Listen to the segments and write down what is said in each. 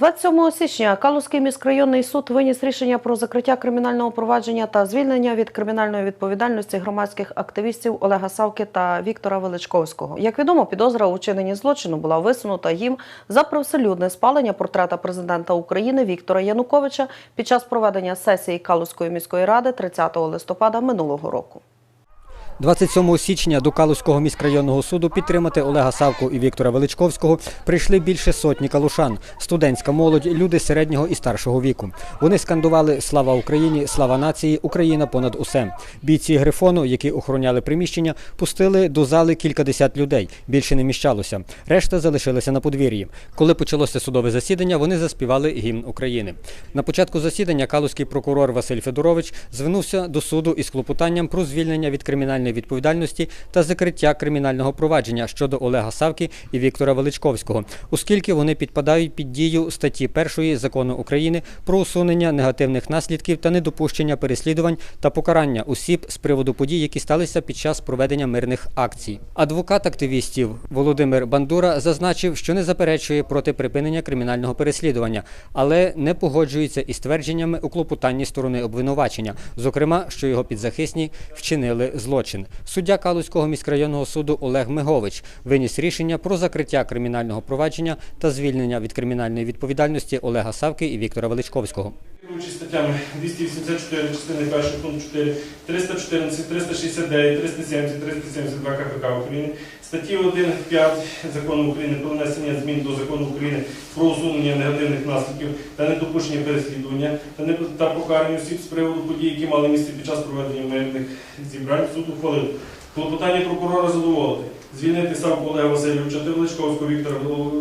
27 січня Калузький міськрайонний суд виніс рішення про закриття кримінального провадження та звільнення від кримінальної відповідальності громадських активістів Олега Савки та Віктора Величковського. Як відомо, підозра у вчиненні злочину була висунута їм за привселюдне спалення портрета президента України Віктора Януковича під час проведення сесії Калузької міської ради 30 листопада минулого року. 27 січня до Калузького міськрайонного суду підтримати Олега Савку і Віктора Величковського прийшли більше сотні калушан, студентська молодь, люди середнього і старшого віку. Вони скандували Слава Україні, слава нації, Україна понад усе. Бійці грифону, які охороняли приміщення, пустили до зали кількадесят людей. Більше не міщалося. Решта залишилися на подвір'ї. Коли почалося судове засідання, вони заспівали гімн України. На початку засідання калузький прокурор Василь Федорович звернувся до суду із клопотанням про звільнення від кримінальної відповідальності та закриття кримінального провадження щодо Олега Савки і Віктора Величковського, оскільки вони підпадають під дію статті 1 закону України про усунення негативних наслідків та недопущення переслідувань та покарання осіб з приводу подій, які сталися під час проведення мирних акцій. Адвокат активістів Володимир Бандура зазначив, що не заперечує проти припинення кримінального переслідування, але не погоджується із твердженнями у клопотанні сторони обвинувачення, зокрема, що його підзахисні вчинили злочин. Суддя Калузького міськрайонного суду Олег Мигович виніс рішення про закриття кримінального провадження та звільнення від кримінальної відповідальності Олега Савки і Віктора Величковського. Керуючись статтями 284 частини 1 пункт 4, 314, 369, 370, 372 КПК України, статті 1, 5 Закону України про внесення змін до Закону України про усунення негативних наслідків та недопущення переслідування та, не, та покарання осіб з приводу подій, які мали місце під час проведення мирних зібрань, суд ухвалив. Клопотання прокурора задоволити. Звільнити Савку Олега Васильовича та Величковського Віктора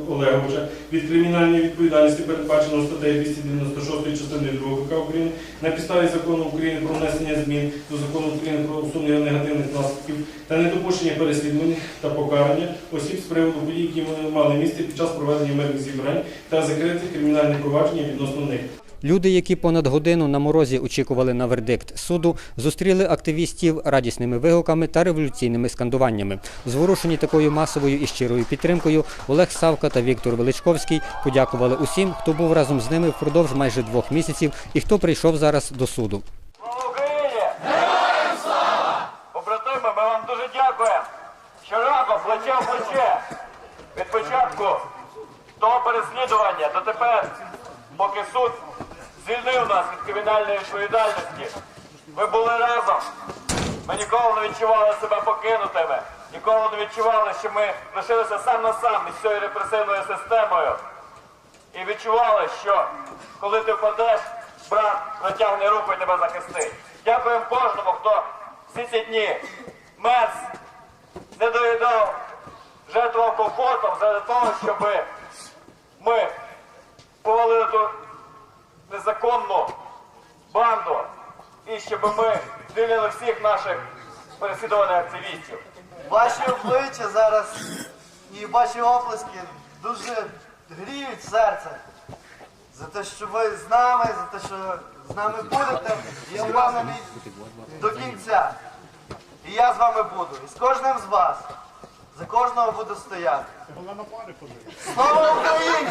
Олеговича від кримінальної відповідальності, передбаченого статтею 296 частини 2 КК України, на підставі закону України про внесення змін до закону України про усунення негативних наслідків та недопущення переслідувань та покарання осіб з приводу подій, які мали місце під час проведення мирних зібрань та закрити кримінальне провадження відносно них. Люди, які понад годину на морозі очікували на вердикт суду, зустріли активістів радісними вигуками та революційними скандуваннями. Зворушені такою масовою і щирою підтримкою, Олег Савка та Віктор Величковський подякували усім, хто був разом з ними впродовж майже двох місяців і хто прийшов зараз до суду. Героям ми вам дуже дякуємо. Щоразу плече плече. Від початку того переслідування до тепер, поки суд звільнив нас від кримінальної відповідальності. Ми були разом. Ми ніколи не відчували себе покинутими. Ніколи не відчували, що ми лишилися сам на сам із цією репресивною системою. І відчували, що коли ти впадеш, брат протягне руку і тебе захистить. Дякуємо кожному, хто всі ці дні мерз, не доїдав, жертвував комфортом заради того, щоб ми повалили ту незаконну банду і щоб ми звільнили всіх наших переслідуваних активістів. Ваші обличчя зараз і ваші оплески дуже гріють серце. За те, що ви з нами, за те, що з нами будете, і я впевнений до кінця. І я з вами буду. І з кожним з вас. За кожного буду стояти. Слава Україні!